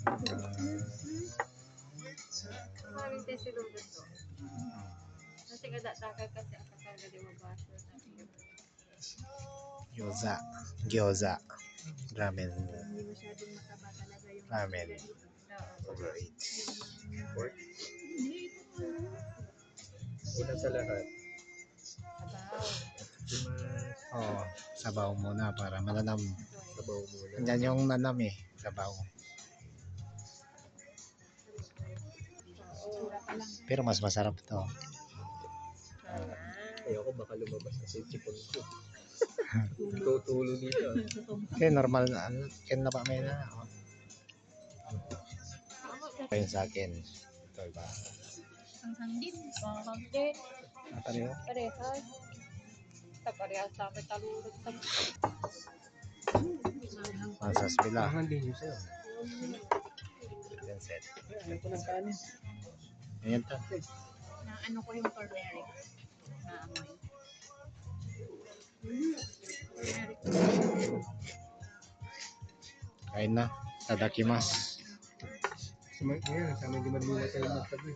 Sabi tayo si Lolo to. Kasi kasi ang kakarga di ko. Gyoza. Gyoza. Ramen. Hindi masyadong mataba talaga yung Ramen. Oo. Overeats. Pork. Una sa lahat. Sabaw. Oo. Sabaw muna para malanam. sabaw muna. Andyan yung nanam eh. Sabaw. Pero mas masarap to. Ayoko baka lumabas kasi chipon ko. Ikaw tulo dito. Okay, normal na. ano, Ken na pa may na. Oh. Ayun sa akin. Ito iba. Ang sandin. Mga kangke. Ah, pareho? Parehas. Sa parehas sa akin talulog sa Ang sas pila. Tahan din yun sa'yo. Yan set. Ko ng kanin? Ayan to. na ano ko yung turmeric na amoy. Kain na. Tadakimasu. Sa mga ngayon, sa mga hindi man muna tayo magtabi.